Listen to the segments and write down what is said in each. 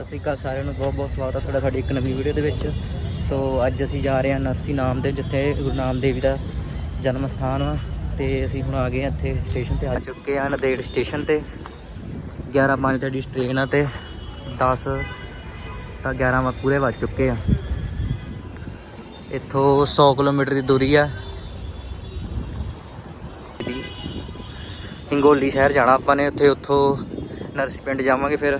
ਸਤਿ ਸ਼੍ਰੀ ਅਕਾਲ ਸਾਰਿਆਂ ਨੂੰ, ਬਹੁਤ ਬਹੁਤ ਸਵਾਗਤ ਹੈ ਤੁਹਾਡਾ ਸਾਡੀ ਇੱਕ ਨਵੀਂ ਵੀਡੀਓ ਦੇ ਵਿੱਚ। ਸੋ ਅੱਜ ਅਸੀਂ ਜਾ ਰਹੇ ਹਾਂ ਨਰਸੀ ਨਾਮਦੇਵ, ਜਿੱਥੇ ਗੁਰੂ ਨਾਮਦੇਵ ਜੀ ਦਾ ਜਨਮ ਸਥਾਨ ਵਾ ਤੇ ਅਸੀਂ ਹੁਣ ਆ ਗਏ ਹਾਂ ਇੱਥੇ ਸਟੇਸ਼ਨ ਤੇ, ਆ ਚੁੱਕੇ ਹਾਂ ਨਦੇੜ ਸਟੇਸ਼ਨ ਤੇ। 11 ਪੰਜ ਸਾਡੀ ਟ੍ਰੇਨ ਆ ਤੇ 10 ਤਾਂ 11 ਵਾ ਪੂਰੇ ਵੱਜ ਚੁੱਕੇ ਆ। ਇੱਥੋਂ 100 ਕਿਲੋਮੀਟਰ ਦੀ ਦੂਰੀ ਆ। ਹਿੰਗੋਲੀ ਸ਼ਹਿਰ ਜਾਣਾ ਆਪਾਂ ਨੇ, ਉੱਥੇ ਉੱਥੋਂ ਨਰਸੀ ਪਿੰਡ ਜਾਵਾਂਗੇ ਫਿਰ।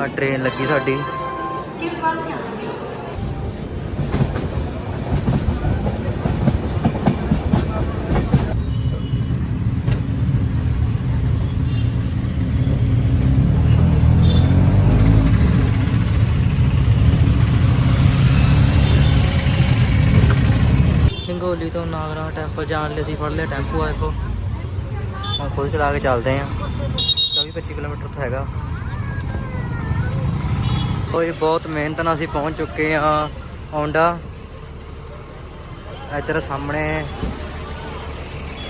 ਆ ਟ੍ਰੇਨ ਲੱਗੀ ਸਾਡੀ। ਹਿੰਗੋਲੀ ਤੋਂ ਨਾਗਰਾ ਟੈਂਪਲ ਜਾਣ ਲਈ ਅਸੀਂ ਫੜ ਲਿਆ ਟੈਂਪੂ ਆ ਦੇਖੋ। ਹੁਣ ਖੁਦ ਚਲਾ ਕੇ ਚੱਲਦੇ ਆਂ 24 25 ਕਿਲੋਮੀਟਰ ਤੋਂ ਹੈਗਾ। ਕੋਈ ਬਹੁਤ ਮਿਹਨਤ ਨਾਲ ਅਸੀਂ ਪਹੁੰਚ ਚੁੱਕੇ ਆ ਔਂਡਾ ਇੱਧਰ ਸਾਹਮਣੇ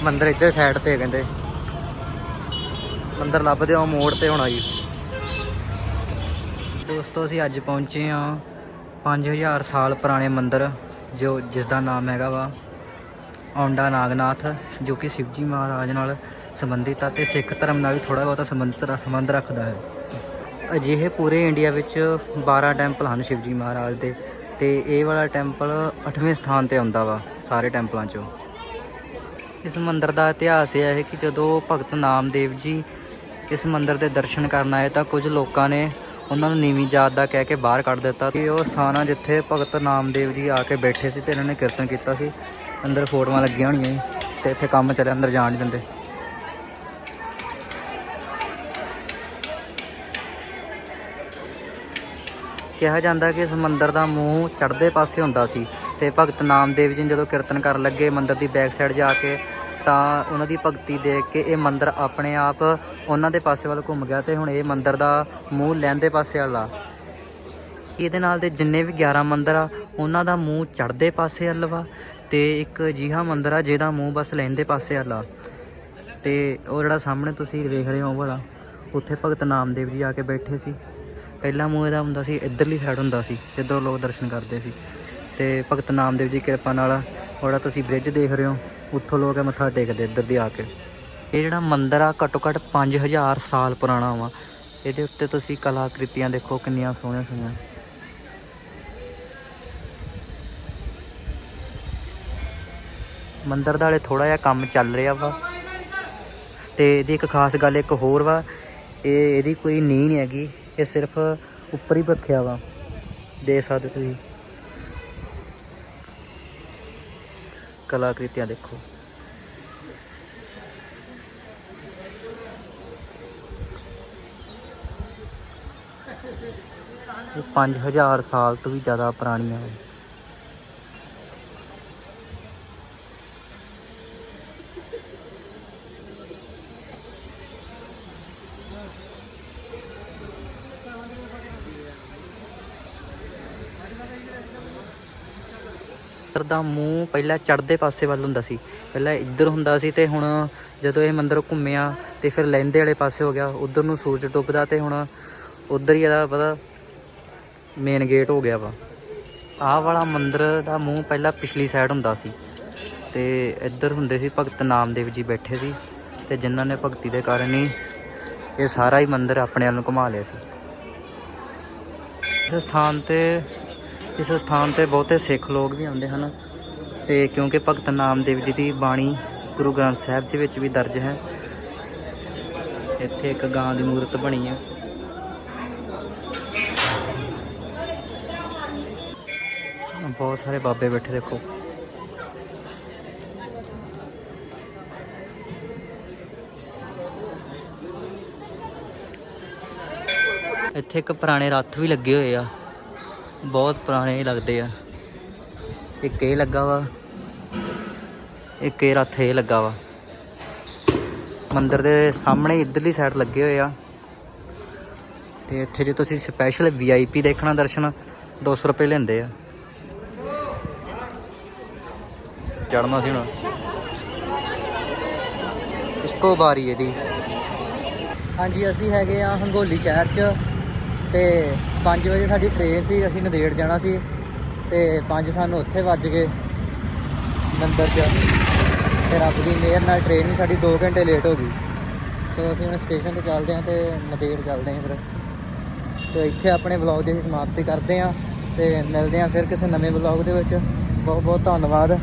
ਮੰਦਰ ਇੱਧਰ ਸਾਈਡ ਤੇ ਕਹਿੰਦੇ। ਮੰਦਰ ਲੱਭਦੇ ਆ ਮੋੜ ਤੇ ਹੋਣਾ ਜੀ ਦੋਸਤੋ, ਅਸੀਂ ਅੱਜ ਪਹੁੰਚੇ ਆ 5000 ਸਾਲ ਪੁਰਾਣੇ ਮੰਦਰ, ਜੋ ਜਿਸ ਦਾ ਨਾਮ ਹੈਗਾ ਵਾ ਔਂਡਾ ਨਾਗਨਾਥ, ਜੋ ਕਿ ਸ਼ਿਵਜੀ ਮਹਾਰਾਜ ਨਾਲ ਸੰਬੰਧਿਤ ਆ ਤੇ ਸਿੱਖ ਧਰਮ ਨਾਲ ਵੀ ਥੋੜਾ ਬਹੁਤਾ ਸੰਬੰਧ ਸੰਬੰਧ ਰੱਖਦਾ ਹੈ। ਅਜਿਹੇ ਪੂਰੇ ਇੰਡੀਆ ਵਿੱਚ 12 ਟੈਂਪਲ ਹਨ ਸ਼ਿਵਜੀ ਮਹਾਰਾਜ ਦੇ ਤੇ ਇਹ ਵਾਲਾ ਟੈਂਪਲ 8ਵੇਂ ਸਥਾਨ ਤੇ ਆਉਂਦਾ ਵਾ ਸਾਰੇ ਟੈਂਪਲਾਂ 'ਚੋਂ। ਇਸ ਮੰਦਿਰ ਦਾ ਇਤਿਹਾਸ ਇਹ ਹੈ ਕਿ ਜਦੋਂ ਭਗਤ ਨਾਮਦੇਵ ਜੀ ਇਸ ਮੰਦਿਰ ਦੇ ਦਰਸ਼ਨ ਕਰਨ ਆਏ ਤਾਂ ਕੁਝ ਲੋਕਾਂ ਨੇ ਉਹਨਾਂ ਨੂੰ ਨੀਵੀਂ ਜਾਤ ਦਾ ਕਹਿ ਕੇ ਬਾਹਰ ਕੱਢ ਦਿੱਤਾ ਕਿ ਉਹ ਸਥਾਨ ਆ ਜਿੱਥੇ ਭਗਤ ਨਾਮਦੇਵ ਜੀ ਆ ਕੇ ਬੈਠੇ ਸੀ ਤੇ ਇਹਨਾਂ ਨੇ ਕੀਰਤਨ ਕੀਤਾ ਸੀ, ਅੰਦਰ ਫੋਟੋਆਂ ਲੱਗੀਆਂ ਹੋਣੀਆਂ ਸੀ ਤੇ ਇੱਥੇ ਕੰਮ ਚੱਲਿਆ, ਅੰਦਰ ਜਾਣ ਨਹੀਂ ਦਿੰਦੇ। ਕਿਹਾ ਜਾਂਦਾ ਕਿ ਇਸ ਮੰਦਿਰ ਦਾ ਮੂੰਹ ਚੜ੍ਹਦੇ ਪਾਸੇ ਹੁੰਦਾ ਸੀ ਤੇ ਭਗਤ ਨਾਮਦੇਵ ਜੀ ਨੇ ਜਦੋਂ ਕੀਰਤਨ ਕਰਨ ਲੱਗੇ ਮੰਦਿਰ ਦੀ ਬੈਕ ਸਾਈਡ ਜਾ ਕੇ, ਤਾਂ ਉਹਨਾਂ ਦੀ ਭਗਤੀ ਦੇਖ ਕੇ ਇਹ ਮੰਦਿਰ ਆਪਣੇ ਆਪ ਉਹਨਾਂ ਦੇ ਪਾਸੇ ਵੱਲ ਘੁੰਮ ਗਿਆ ਤੇ ਹੁਣ ਇਹ ਮੰਦਿਰ ਦਾ ਮੂੰਹ ਲਹਿੰਦੇ ਪਾਸੇ ਵਾਲਾ ਇਹਦੇ ਨਾਲ ਦੇ ਜਿੰਨੇ ਵੀ 11 ਮੰਦਿਰ ਆ, ਉਹਨਾਂ ਦਾ ਮੂੰਹ ਚੜ੍ਹਦੇ ਪਾਸੇ ਵੱਲ ਵਾ ਤੇ ਇੱਕ ਅਜਿਹਾ ਮੰਦਿਰ ਆ ਜਿਹਦਾ ਮੂੰਹ ਬਸ ਲਹਿੰਦੇ ਪਾਸੇ ਵਾਲਾ ਤੇ ਉਹ ਜਿਹੜਾ ਸਾਹਮਣੇ ਤੁਸੀਂ ਵੇਖ ਰਹੇ ਹੋ ਉਹ ਵਾਲਾ ਉੱਥੇ ਭਗਤ ਨਾਮਦੇਵ ਜੀ ਆ ਕੇ ਬੈਠੇ ਸੀ। ਪਹਿਲਾ ਮੂੰਹ ਇਹਦਾ ਹੁੰਦਾ ਸੀ, ਇੱਧਰਲੀ ਸਾਈਡ ਹੁੰਦਾ ਸੀ, ਜਿੱਧਰੋਂ ਲੋਕ ਦਰਸ਼ਨ ਕਰਦੇ ਸੀ। ਤੇ ਭਗਤ ਨਾਮਦੇਵ ਜੀ ਦੀ ਕਿਰਪਾ ਨਾਲ ਉਹ ਜਿਹੜਾ ਤੁਸੀਂ ਬ੍ਰਿਜ ਦੇਖ ਰਹੇ ਹੋ, ਉੱਥੋਂ ਲੋਕ ਮੱਥਾ ਟੇਕਦੇ ਇੱਧਰ ਦੀ ਆ ਕੇ। ਇਹ ਜਿਹੜਾ ਮੰਦਿਰ ਆ, ਘੱਟੋ ਘੱਟ 5000 ਸਾਲ ਪੁਰਾਣਾ ਵਾ। ਇਹਦੇ ਉੱਤੇ ਤੁਸੀਂ ਕਲਾਕ੍ਰਿਤੀਆਂ ਦੇਖੋ, ਕਿੰਨੀਆਂ ਸੋਹਣੀਆਂ ਸੋਹਣੀਆਂ। ਮੰਦਰ ਦਾ ਹਲੇ ਥੋੜਾ ਜਿਹਾ ਕੰਮ ਚੱਲ ਰਿਹਾ ਵਾ। ਤੇ ਇਹਦੀ ਇੱਕ ਖਾਸ ਗੱਲ ਇੱਕ ਹੋਰ ਵਾ, ਇਹ ਇਹਦੀ ਕੋਈ ਨੀਂਹ ਨਹੀਂ ਹੈਗੀ। ਇਹ ਸਿਰਫ ਉੱਪਰ ਹੀ ਰੱਖਿਆ ਵਾ। ਦੇ ਸਕਦੇ ਤੁਸੀਂ। ਕਲਾਕ੍ਰਿਤੀਆਂ ਦੇਖੋ। ਇਹ 5000 ਸਾਲ ਤੋਂ ਵੀ ਜ਼ਿਆਦਾ ਪੁਰਾਣੀਆਂ ਹੈ ਮੰਦਿਰ ਦਾ ਮੂੰਹ ਪਹਿਲਾਂ ਚੜ੍ਹਦੇ ਪਾਸੇ ਵੱਲ ਹੁੰਦਾ ਸੀ। ਪਹਿਲਾਂ ਇੱਧਰ ਹੁੰਦਾ ਸੀ ਤੇ ਹੁਣ ਜਦੋਂ ਇਹ ਮੰਦਰ ਘੁੰਮਿਆ ਤੇ ਫਿਰ ਲਹਿੰਦੇ ਵਾਲੇ ਪਾਸੇ ਹੋ ਗਿਆ, ਉਧਰ ਨੂੰ ਸੂਰਜ ਡੁੱਬਦਾ ਤੇ ਹੁਣ ਉਧਰ ਹੀ ਇਹਦਾ ਪਤਾ ਮੇਨ ਗੇਟ ਹੋ ਗਿਆ ਵਾ। ਆਹ ਵਾਲਾ ਮੰਦਰ ਦਾ ਮੂੰਹ ਪਹਿਲਾਂ ਪਿਛਲੀ ਸਾਈਡ ਹੁੰਦਾ ਸੀ ਤੇ ਇੱਧਰ ਹੁੰਦੇ ਸੀ ਭਗਤ ਨਾਮਦੇਵ ਜੀ ਬੈਠੇ ਸੀ ਤੇ ਜਿਨ੍ਹਾਂ ਨੇ ਭਗਤੀ ਦੇ ਕਾਰਨ ਹੀ ਇਹ ਸਾਰਾ ਹੀ ਮੰਦਰ ਆਪਣੇ ਵੱਲ ਨੂੰ ਘੁਮਾ ਲਿਆ ਸੀ। ਇਸ ਸਥਾਨ ਤੇ ਇਸ ਸਥਾਨ ਤੇ ਬਹੁਤੇ ਸਿੱਖ ਲੋਕ ਵੀ ਆਉਂਦੇ ਹਨ ਤੇ ਕਿਉਂਕਿ ਭਗਤ ਨਾਮਦੇਵ ਜੀ ਦੀ ਬਾਣੀ ਗੁਰੂ ਗ੍ਰੰਥ ਸਾਹਿਬ ਜੀ ਵਿੱਚ ਵੀ ਦਰਜ ਹੈ। ਇੱਥੇ ਇੱਕ ਗਾਂ ਦੀ ਮੂਰਤ ਬਣੀ ਹੈ। ਬਹੁਤ ਸਾਰੇ ਬਾਬੇ ਬੈਠੇ ਦੇਖੋ। ਇੱਥੇ ਇੱਕ ਪੁਰਾਣੇ ਰੱਥ ਵੀ ਲੱਗੇ ਹੋਏ ਆ। ਬਹੁਤ ਪੁਰਾਣੇ ਲੱਗਦੇ ਆ। ਇੱਕ ਇਹ ਲੱਗਾ ਵਾ, ਇੱਕ ਇਹ ਰੱਥ ਇਹ ਲੱਗਾ ਵਾ। ਮੰਦਰ ਦੇ ਸਾਹਮਣੇ ਇਧਰਲੀ ਸਾਈਡ ਲੱਗੇ ਹੋਏ ਆ। ਤੇ ਇੱਥੇ ਜੇ ਤੁਸੀਂ ਸਪੈਸ਼ਲ ਵੀਆਈਪੀ ਦੇਖਣਾ ਦਰਸ਼ਨ 200 ਰੁਪਏ ਲੈਂਦੇ ਆ। ਚੜਨਾ ਸੀ ਹੁਣ। ਇੱਕੋ ਵਾਰੀ ਇਹਦੀ। ਹਾਂਜੀ, ਅਸੀਂ ਹੈਗੇ ਆ ਹੰਗੋਲੀ ਸ਼ਹਿਰ 'ਚ। ਤੇ 5 ਵਜੇ ਸਾਡੀ ਟ੍ਰੇਨ ਸੀ, ਅਸੀਂ ਨਦੇੜ ਜਾਣਾ ਸੀ ਤੇ 5 ਸਾਨੂੰ ਉੱਥੇ ਵੱਜ ਗਏ ਮੰਦਰ 'ਚ। ਤੇ ਰੱਬ ਦੀ ਮਿਹਰ ਨਾਲ ਟ੍ਰੇਨ ਵੀ ਸਾਡੀ 2 ਘੰਟੇ ਲੇਟ ਹੋ ਗਈ। ਸੋ ਅਸੀਂ ਹੁਣ ਸਟੇਸ਼ਨ ਤੇ ਚੱਲਦੇ ਹਾਂ ਤੇ ਨਦੇੜ ਚੱਲਦੇ ਹਾਂ ਫਿਰ। ਤੇ ਇੱਥੇ ਆਪਣੇ ਵਲੌਗ ਦੀ ਅਸੀਂ ਸਮਾਪਤੀ ਕਰਦੇ ਹਾਂ ਤੇ ਮਿਲਦੇ ਹਾਂ ਫਿਰ ਕਿਸੇ ਨਵੇਂ ਵਲੌਗ ਦੇ ਵਿੱਚ। ਬਹੁਤ ਬਹੁਤ ਧੰਨਵਾਦ।